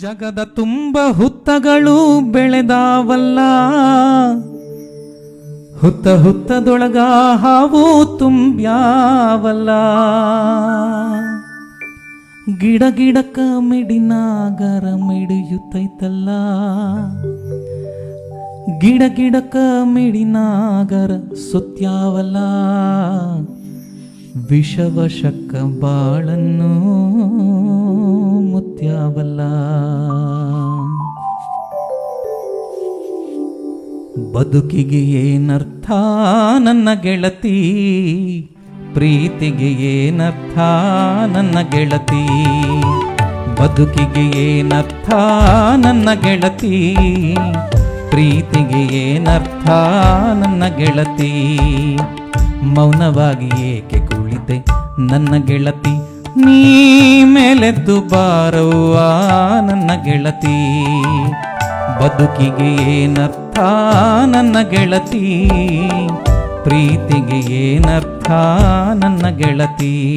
ಜಗದ ತುಂಬ ಹುತ್ತಗಳು ಬೆಳೆದಾವಲ್ಲ. ಹುತ್ತ ಹುತ್ತದೊಳಗ ಹಾವು ತುಂಬ್ಯಾವಲ್ಲ. ಗಿಡ ಗಿಡಕ್ಕ ಮಿಡಿನಾಗರ ಮಿಡಿಯುತ್ತೈತಲ್ಲ. ಗಿಡ ಗಿಡಕ್ಕ ಮಿಡಿನಾಗರ ಸುತ್ಯಾವಲ್ಲ. ವಿಷವಶಕ್ಕ ಬಾಳನ್ನು ಮುತ್ಯಾವಲ್ಲ ಬದುಕಿಗೆ ಏನರ್ಥ ನನ್ನ ಗೆಳತಿ? ಪ್ರೀತಿಗೆ ಏನರ್ಥ ನನ್ನ ಗೆಳತಿ? ಬದುಕಿಗೆ ಏನರ್ಥ ನನ್ನ ಗೆಳತಿ? ಪ್ರೀತಿಗೆ ಏನರ್ಥ ನನ್ನ ಗೆಳತಿ? ಮೌನವಾಗಿ ಏಕೆ ಕುಳಿತೆ ನನ್ನ ಗೆಳತಿ? ನೀ ಮೇಲೆದ್ದು ಬಾರವ್ವ ನನ್ನ ಗೆಳತಿ. ಬದುಕಿಗೆ ಏನರ್ಥ ನನ್ನ ಗೆಳತಿ. ಪ್ರೀತಿಗೆ ಏನರ್ಥ ನನ್ನ ಗೆಳತಿ.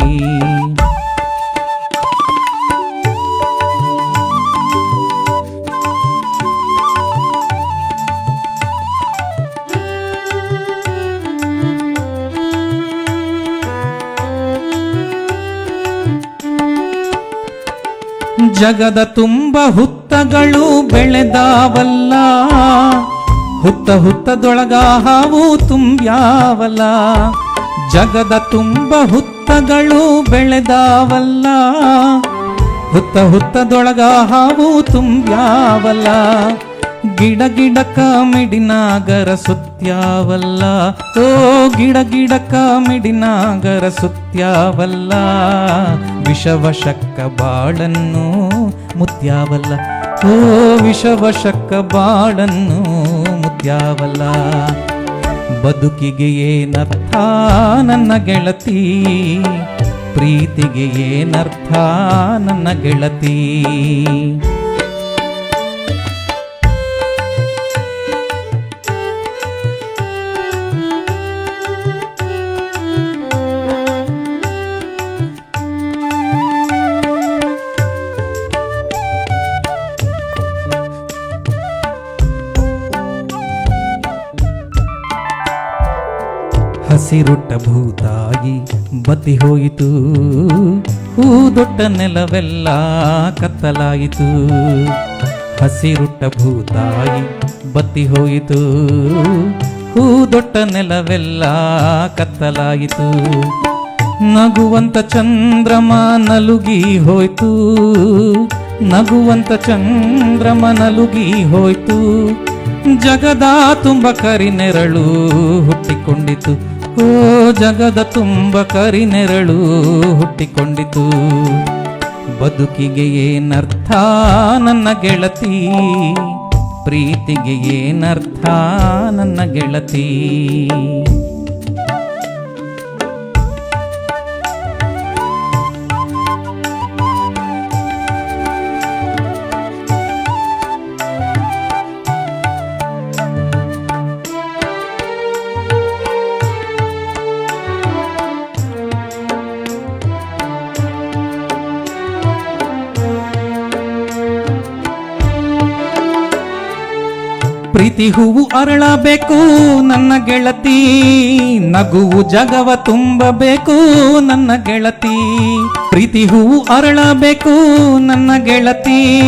ಜಗದ ತುಂಬ ಹುತ್ತಗಳು ಬೆಳೆದಾವಲ್ಲ, ಹುತ್ತ ಹುತ್ತದೊಳಗ ಹಾವು ತುಂಬ್ಯಾವಲ್ಲ, ಜಗದ ತುಂಬ ಹುತ್ತಗಳು ಬೆಳೆದಾವಲ್ಲ, ಹುತ್ತ ಹುತ್ತದೊಳಗ ಹಾವು ತುಂಬ್ಯಾವಲ್ಲ. ಗಿಡ ಗಿಡ ಮಿಡಿನಾಗರ ಸುತ್ಯಾವಲ್ಲ. ಓ, ಗಿಡ ಗಿಡ ಮಿಡಿನಾಗರ ಸುತ್ಯಾವಲ್ಲ. ವಿಷವಶಕ್ಕ ಬಾಳನ್ನು ಮುತ್ಯಾವಲ್ಲ. ಓ, ವಿಷವಶಕ್ಕ ಬಾಳನ್ನು ಮುತ್ಯಾವಲ್ಲ. ಬದುಕಿಗೆ ಏನರ್ಥ ನನ್ನ ಗೆಳತಿ? ಪ್ರೀತಿಗೆ ಏನರ್ಥ ನನ್ನ ಗೆಳತಿ? ಹಸಿರುಟ್ಟ ಭೂತಾಗಿ ಬತ್ತಿ ಹೋಯಿತು. ಹೂದೊಟ್ಟ ನೆಲವೆಲ್ಲ ಕತ್ತಲಾಯಿತು. ಹಸಿರುಟ್ಟ ಭೂತಾಯಿ ಬತ್ತಿ ಹೋಯಿತು. ಹೂದೊಟ್ಟ ನೆಲವೆಲ್ಲ ಕತ್ತಲಾಯಿತು. ನಗುವಂತ ಚಂದ್ರಮ ನಲುಗಿ ಹೋಯ್ತು. ನಗುವಂತ ಚಂದ್ರಮ ನಲುಗಿ ಹೋಯ್ತು. ಜಗದ ತುಂಬ ಕರಿನೆರಳು ಹುಟ್ಟಿಕೊಂಡಿತು. ಓ ಜಗದ ತುಂಬ ಕರಿನೆರಳು ಹುಟ್ಟಿಕೊಂಡಿತು. ಬದುಕಿಗೆ ಏನರ್ಥ ನನ್ನ ಗೆಳತಿ? ಪ್ರೀತಿಗೆ ಏನರ್ಥ ನನ್ನ ಗೆಳತಿ? ಪ್ರೀತಿ ಹೂವು ಅರಳಬೇಕು, ನನ್ನ ಗೆಳತಿ. ನಗುವು ಜಗವ ತುಂಬಬೇಕು, ನನ್ನ ಗೆಳತಿ. ಪ್ರೀತಿ ಹೂವು ಅರಳಬೇಕು, ನನ್ನ ಗೆಳತಿ.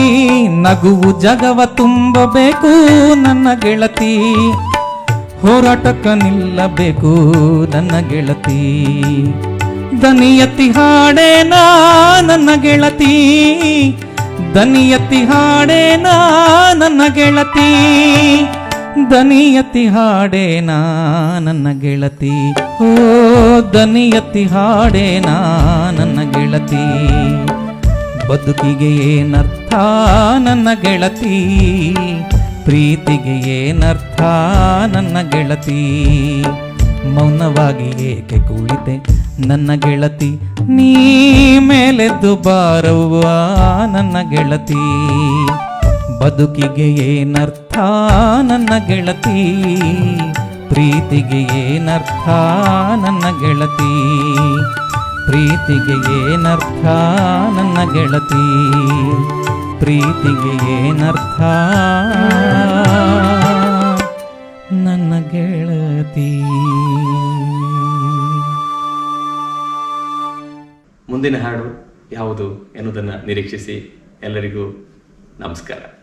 ನಗುವು ಜಗವ ತುಂಬಬೇಕು, ನನ್ನ ಗೆಳತಿ. ಹೋರಾಟಕ್ಕ ನಿಲ್ಲಬೇಕು, ನನ್ನ ಗೆಳತಿ. ದನಿಯತಿ ಹಾಡೇನಾ, ನನ್ನ ಗೆಳತಿ. ದನಿಯತಿ ಹಾಡೇನಾ, ನನ್ನ ಗೆಳತಿ. ದನಿಯತಿ ಹಾಡೇನಾ ನನ್ನ ಗೆಳತಿ. ಓ, ದನಿಯತಿ ಹಾಡೇನಾ ನನ್ನ ಗೆಳತಿ. ಬದುಕಿಗೆ ಏನರ್ಥ ನನ್ನ ಗೆಳತಿ? ಪ್ರೀತಿಗೆ ಏನರ್ಥ ನನ್ನ ಗೆಳತಿ? ಮೌನವಾಗಿ ಏಕೆ ಕುಳಿತೆ ನನ್ನ ಗೆಳತಿ? ನೀ ಮೇಲೆದ್ದು ಬಾರವ್ವ ನನ್ನ ಗೆಳತಿ. ಬದುಕಿಗೆ ಏನರ್ಥ ನನ್ನ ಗೆಳತಿ? ಪ್ರೀತಿಗೆ ಏನರ್ಥ ನನ್ನ ಗೆಳತಿ? ಪ್ರೀತಿಗೆ ಏನರ್ಥ ನನ್ನ ಗೆಳತಿ? ಪ್ರೀತಿಗೆ ಏನರ್ಥ ನನ್ನ ಗೆಳತಿ? ಮುಂದಿನ ಹಾಡು ಯಾವುದು ಎನ್ನುವುದನ್ನು ನಿರೀಕ್ಷಿಸಿ ಎಲ್ಲರಿಗೂ ನಮಸ್ಕಾರ.